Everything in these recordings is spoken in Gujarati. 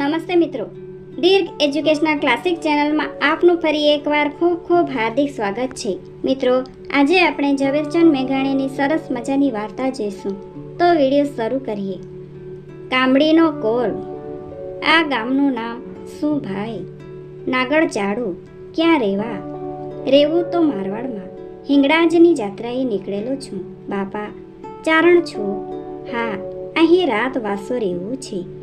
નમસ્તે મિત્રો. દીર્ઘ એજ્યુકેશનલ ક્લાસિક ચેનલમાં આપનું ફરી એકવાર ખૂબ ખૂબ હાર્દિક સ્વાગત છે. મિત્રો, આજે આપણે ઝવેરચંદ મેઘાણીની સરસ મજાની વાર્તા જોઈશું. તો વીડિયો શરૂ કરીએ. કામડીનો કોલ. આ ગામનું નામ શું ભાઈ નાગર ચાડુ ક્યાં રહેવા? રહેવું તો મારવાડમાં. હિંગળાજની જાત્રાએ નીકળેલો છું. બાપા, ચારણ છું. હા, અહીં રાત વાસો રહેવું છે.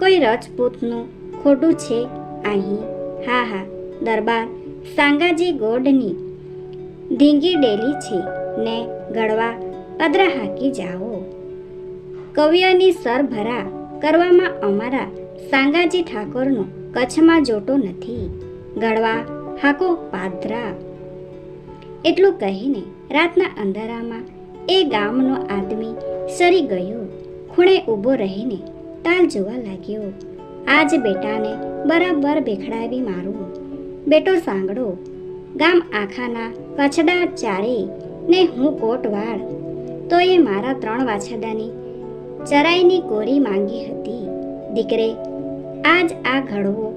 કોઈ રજપૂતનું ખોટું છે અહીં? હા હા, દરબાર સાંગાજી ગોડની ધીંગી ડેલી છે. ને ગળવા અદરા હાકી જાઓ. કવિઓની સરભરા કરવામાં અમારા સાંગાજી ઠાકોરનો કચ્છમાં જોટો નથી. ગળવા હાકો પાદરા. એટલું કહીને રાતના અંધારામાં એ ગામનો આદમી સરી ગયો. ખૂણે ઊભો રહીને તાલ જોવા લાગ્યો. આજ બેટાને બરાબર બેખડાવી મારું. બેટો સાંગડો, ગામ આખાના વાછડા ચારે ને હું કોટવાળ. તો એ મારા ત્રણ વાછડાની ચરાઈની કોરી માંગી હતી. દીકરે, આજ આ ઘડવો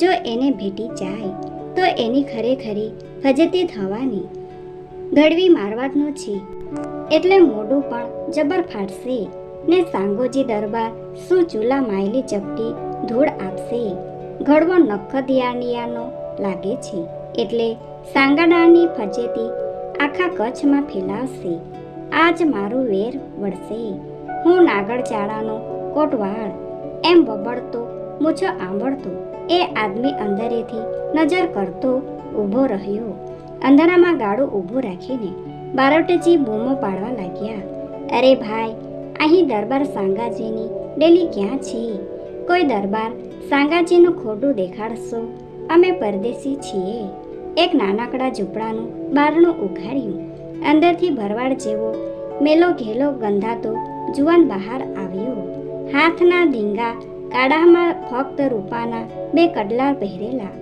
જો એને ભેટી જાય, તો એની ખરેખરી ફજતી થવાની. ઘડવી મારવાડનો છે, એટલે મોઢું પણ જબર ફાટશે ને સાંગોજી દરબાર શું ચૂલા માયલી ચપટી ધૂળ આપશે? ઘડવો નખદિયાનિયાનો લાગે છે. એટલે સાંગાડાની ફજેતી આખા કચ્છમાં ફેલાવશે. આજ મારું વેર વળશે. હું નાગર ચાળાનો કોટવાળ. એમ બબડતો મૂછો આંબળતો, એ આદમી અંદરેથી નજર કરતો ઊભો રહ્યો. અંધારામાં ગાડું ઊભું રાખીને બારોટેજી બૂમો પાડવા લાગ્યા. અરે ભાઈ અહીં દરબાર સાંગાજીની ડેલી ક્યાં છે કોઈ દરબાર સાંગાજીનું ખોટું દેખાડશો? અમે પરદેશી છીએ. એક નાનકડા ઝૂંપડાનું બારણું ઉઘાડ્યું. અંદરથી ભરવાડ જેવો મેલો ઘેલો ગંધાતો જુવાન બહાર આવ્યો. હાથના ધીંગા કાડામાં ફક્ત રૂપાના બે કડલા પહેરેલા.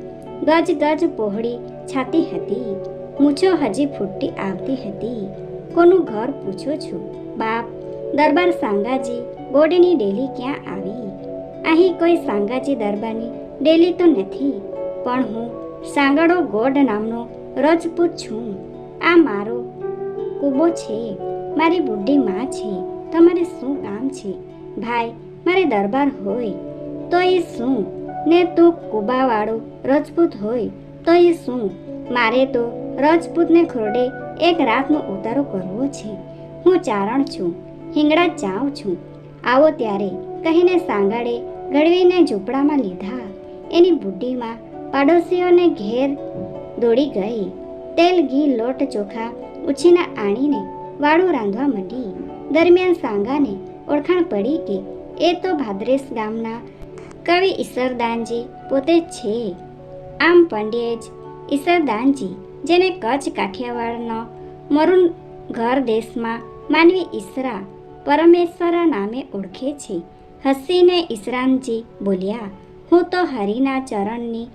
ગજ ગજ પહોળી છાતી હતી. મૂછો હજી ફૂટી આવતી હતી. કોનું ઘર પૂછો છું? બાપ દરબાર સાંગાજી ગોડની ડેલી ક્યાં આવી? અહીં કોઈ સાંગાજી દરબારની ડેલી તો નથી, પણ હું સાંગડો ગોડ નામનો રજપૂત છું આ મારો કૂબો છે, મારી બુઢી માં છે, તમારે શું કામ છે? ભાઈ, મારે દરબાર હોય, તો એ શું? ને તું કુબાવાળો રજપૂત હોય, તો એ શું? મારે તો રજપૂતને ખોરડે એક રાતનો ઉતારો કરવો છે, હું ચારણ છું હિંગળા જાઉં છું. આવો ત્યારે કહીને સાંગાડે ગળવીને ઝૂંપડામાં લીધા. એની બુઢીમાં પાડોશીઓને ઘેર દોડી ગઈ. તેલ, ઘી, લોટ ચોખા ઉછીના આણીને વાળું રાંધવા માંડી. દરમિયાન સાંગાને ઓળખાણ પડી કે એ તો ભાદ્રેશ ગામના કવિ ઈશ્વરદાનજી પોતે છે. આમ પંડ્યે જ ઈસરદાનજી, જેને કચ્છ કાઠિયાવાડનો મરુન ઘર દેશમાં માનવી ઈસરા પરમેશ્વરા નામે ઓળખે છે. હસીને ઈશરામજી બોલ્યા, હું તો હરિના ચરણની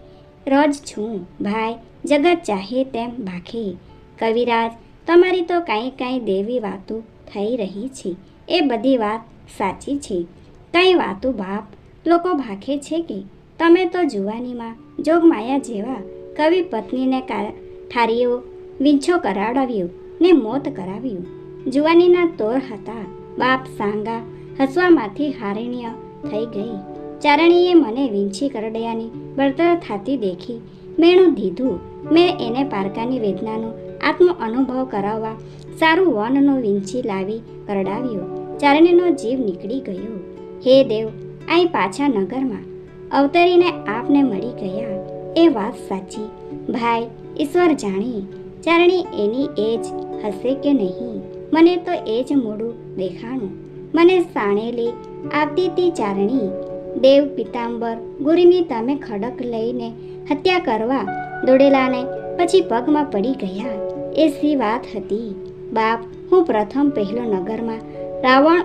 રજ છું, ભાઈ, જગત ચાહે તેમ ભાખે. કવિરાજ, તમારી તો કાંઈ કાંઈ દેવી વાતો થઈ રહી છે. એ બધી વાત સાચી છે. કંઈ વાતો બાપ, લોકો ભાખે છે કે? તમે તો જુવાનીમાં જોગમાયા જેવા કવિ પત્નીને ઠારીઓ, વીંછો કરાવડાવ્યો ને મોત કરાવ્યું. જુવાનીના તોર હતા. બાપ સાંગા હસવામાંથી હારણ્ય થઈ ગઈ. ચારણીએ મને વીંછી કરડ્યાની બળતર થાતી દેખી. મેણું દીધું મેં એને પારકાની વેદનાનો આત્મ અનુભવ કરાવવા સારું વનનો વીંછી લાવી કરડાવ્યો. ચારણીનો જીવ નીકળી ગયો. હે દેવ અહીં પાછા નગરમાં. અવતરીને આપને મળી ગયા. એ વાત સાચી. ભાઈ, ઈશ્વર જાણે. ચારણી એની એ જ હશે કે નહીં? મને તો એ જ મોડું દેખાણું. મને સાણેલી આવતી તી ચારણી, દેવ પિતાંબર, ગુરુની તમે ખડક લઈને હત્યા કરવા દોડેલાને પછી પગમાં પડી ગયા. એ સી વાત હતી? બાપ, હું પ્રથમ પહેલો નગરમાં રાવણ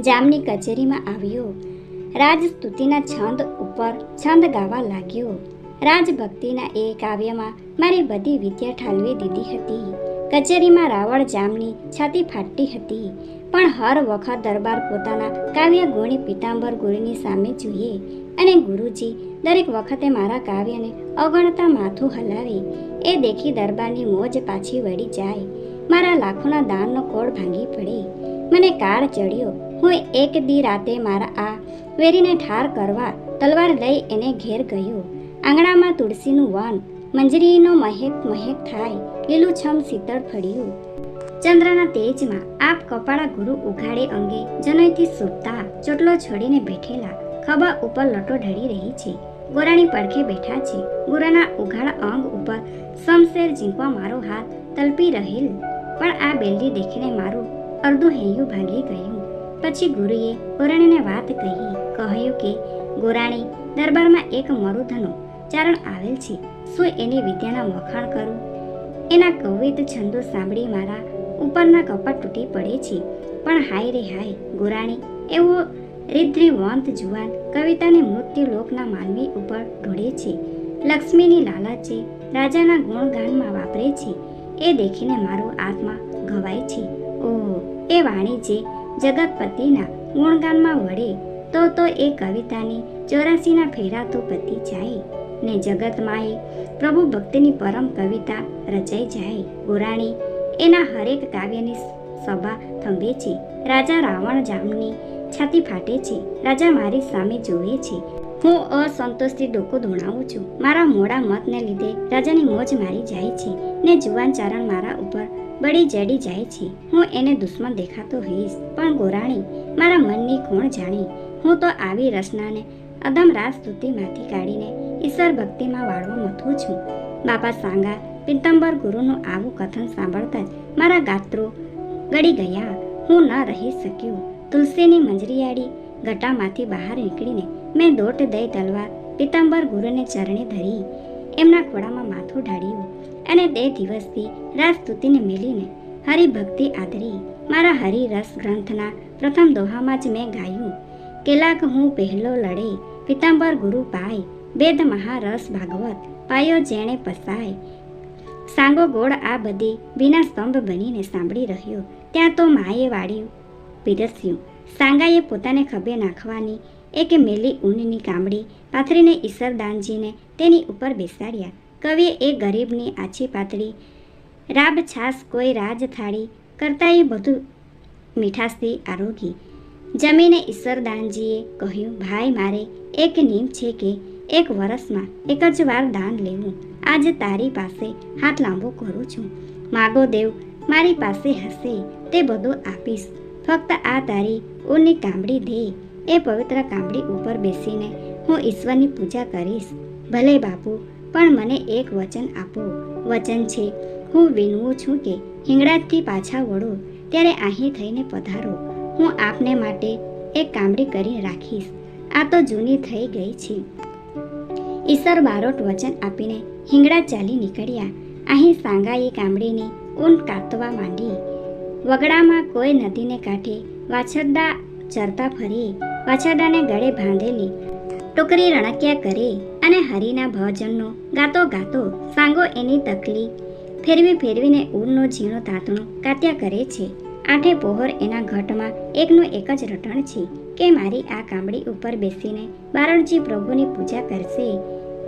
જામની કચેરીમાં આવ્યો. રાજસ્તુતિના છંદ ઉપર છંદ ગાવા લાગ્યો. રાજભક્તિના એ કાવ્યમાં મારી બધી વિદ્યા ઠાલવી દીધી હતી. કચેરીમાં રાવણ જામની છાતી ફાટતી હતી. પણ હર વખત દરબાર પોતાના કાવ્ય ગુણી પીતાંબર ગુરુની સામે જોઈએ અને ગુરુજી દરેક વખતે મારા કાવ્યને અગણતા માથું હલાવે. એ દેખી દરબારની મોજ પાછી વળી જાય. મારા લાખોના દાનનો કોડ ભાંગી પડે. મને કાળ ચડ્યો. હું એક દી રાતે મારા આ વેરીને ઠાર કરવા તલવાર લઈ એને ઘેર ગયો. આંગણામાં તુલસીનું વન, મંજરીનો મહેક મહેક થાય. લીલુંછમ શીતળ ફળ્યું. ચંદ્રના તેજમાં આપ કપાળા ગુરુ ઉઘાડે અંગે જનોયથી સૂપતા ચોટલો છોડીને બેઠેલા ખભા ઉપર લટો ઢળી રહી છે. ગોરાણી પડખે બેઠા છે. ગુરાના ઉઘાડા અંગ ઉપર સમશેર ઝીંકવા મારો હાથ તલપી રહેલ. પણ આ બેલડી દેખીને મારું અડધું હૈયું ભાંગી ગયું. પછી ગુરુએ ગોરાણીને વાત કહી, કહ્યું કે, ગોરાણી, દરબારમાં એક મરુધનો ચારણ આવેલ છે. શું એની વિદ્યાના વખાણ કરું? એના કવિત છંદો સાંભળી મારા ઉપરના કપાટ તૂટી પડે છે. પણ હાય રે હાય, ગોરાણી, એવો રિદ્રિવંત જુવાન કવિતાને મૃત્યુ લોકના માનવી ઉપર ઢોળે છે. લક્ષ્મીની લાલચે રાજાના ગુણગાનમાં વાપરે છે. એ દેખીને મારો આત્મા ઘવાય છે. ઓહો, એ વાણી જે જગતપતિના ગુણગાનમાં વળે, તો તો એ કવિતાની ચોરાસીના ફેરા તો પતી જાય. ને જગતમાં પ્રભુ ભક્તિની પરમ કવિતા રચાઈ જાય. ગોરાણી એના હરેક કાવ્યની સભા થંભે છે. રાજા રાવણ જામની છાતી ફાટે છે. રાજા મારી સામે જોવે છે. હું અસંતોષથી ડોકો ધોણાવું છું. મારા મોડા મતને લીધે રાજાની મોજ મારી જાય છે ને જુવાન ચારણ મારા ઉપર બળી જડી જાય છે. હું એને દુશ્મન દેખાતો હોઈશ. પણ ગોરાણી, મારા મનની કોણ જાણે? હું તો આવી રચનાને અદમ રાજ સ્તુતિમાંથી કાઢીને ઈશ્વર ભક્તિમાં વાળવો મથું છું. બાપા સાંગા, પિત્તંબર ગુરુનું આવું કથન સાંભળતા જ મારા ગાત્રો ગળી ગયા. હું ન રહી શક્યો. તુલસીની મંજરીયાળી ગટામાંથી બહાર નીકળીને મેં દોટ દઈ તલવાર પિત્તંબર ગુરુને ચરણે ધરી. એમના ખોળામાં માથું ઢાળ્યું અને બે દિવસથી રાજસ્તુતિને મેલીને હરિભક્તિ આદરી. મારા હરિરસ ગ્રંથના પ્રથમ દોહામાં જ મેં ગાયું. કેલાક હું પહેલો લડે પિતાંબર ગુરુ પાય વેદ મહારસ ભાગવત પાયો જેણે પસાય. સાંગો ગોળ આ બધી વિના સ્તંભ બનીને સાંભળી રહ્યો. ત્યાં તો માએ વાળ્યું. પીરસ્યું. સાંગાએ પોતાને ખભે નાખવાની એક મેલી ઊનની કામડી પાથરીને ઈશ્વરદાનજીને તેની ઉપર બેસાડ્યા. કવિએ એ ગરીબની આછી પાતળી રાબ છાસ કોઈ રાજ થાળી કરતા એ બધું મીઠાશથી આરોગી. જમીને ઈશ્વરદાનજીએ કહ્યું, ભાઈ મારે એક નિયમ છે કે એક વર્ષમાં એક જ વાર દાન લેવું. આજે તારી પાસે હાથ લાંબો કરું છું. માગો દેવ, મારી પાસે હશે, તે બધું આપીશ. ફક્ત આ તારી ઓની કામડી દે. એ પવિત્ર કામડી ઉપર બેસીને હું ઈશ્વરની પૂજા કરીશ. ભલે બાપુ, પણ મને એક વચન આપો. વચન છે, હું વિનવું છું કે હિંગળાજથી પાછા વળો, ત્યારે અહીં થઈને પધારો. હું આપને માટે એક કામડી કરી રાખીશ. આ તો જૂની થઈ ગઈ છે. ઈશ્વર બારોટ વચન આપીને હિંગળા ચાલી નીકળ્યા. અહીં સાંગાઈ ગામડીની ઊન કાતવા માંડી. વગડામાં કોઈ નદીને કાંઠે વાછરડા ચરતા ફરી. વાછરડાને ગળે બાંધેલી ટોકરી રણક્યા કરી અને હરિના ભજનનો ગાતો ગાતો સાંગો એની તકલી ફેરવી ફેરવીને ઊનનો ઝીણો તાતણો કાત્યા કરે છે. આઠે પહોર એના ઘટમાં એકનું એક જ રટણ છે કે મારી આ કામડી ઉપર બેસીને બારણજી પ્રભુની પૂજા કરશે.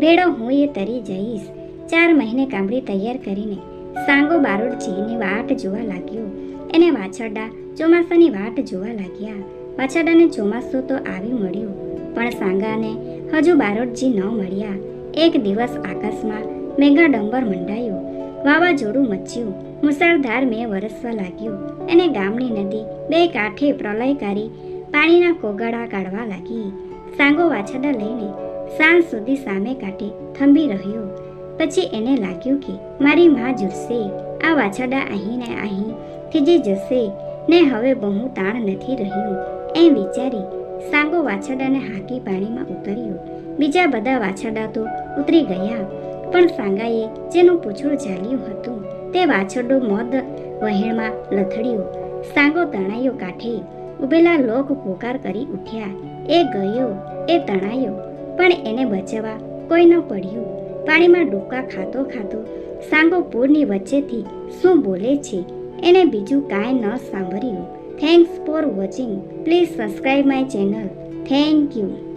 ભેડો, હું એ તરી જઈશ. ચાર મહિને કામડી તૈયાર કરીને સાંગો બારોડજીની વાટ જોવા લાગ્યો. એને વાછરડા, ચોમાસાની વાટ જોવા લાગ્યા. વાછરડાને ચોમાસું તો આવી મળ્યું, પણ સાંગાને હજુ બારોડજી ન મળ્યા. એક દિવસ આકાશમાં મેઘા ડંબર મંડાયો. વાવાઝોડું મચ્યું. મુસળધાર મેં વરસવા લાગ્યું. અને ગામની નદી બે કાંઠે પ્રલયકારી પાણીના કોગળા કાઢવા લાગી. સાંગો વાછડા લઈને સાંજ સુધી સામે કાંઠે થંભી રહ્યો. પછી એને લાગ્યું કે મારી માં જુરશે આ વાછરડા અહીં ને અહીં થીજી જશે. ને હવે બહુ તાણ નથી રહ્યું. એમ વિચારી સાંગો વાછડાને હાકી પાણીમાં ઉતર્યો. બીજા બધા વાછડા તો ઉતરી ગયા. પણ સાંગાએ જેનું પૂછડું ચાલ્યું હતું તે વાછરડો મોદ વહેણમાં લથડ્યો, સાંગો તણાયો કાંઠે, ઉભેલા લોક પોકાર કરી ઉઠ્યા. એ ગયો, એ તણાયો, પણ એને બચાવવા કોઈ ન પડ્યું. પાણીમાં ડૂબકા ખાતો ખાતો સાંગો પૂરની વચ્ચેથી શું બોલે છે? એને બીજું કાંઈ ન સાંભળ્યું. Thanks for watching please subscribe my channel thank you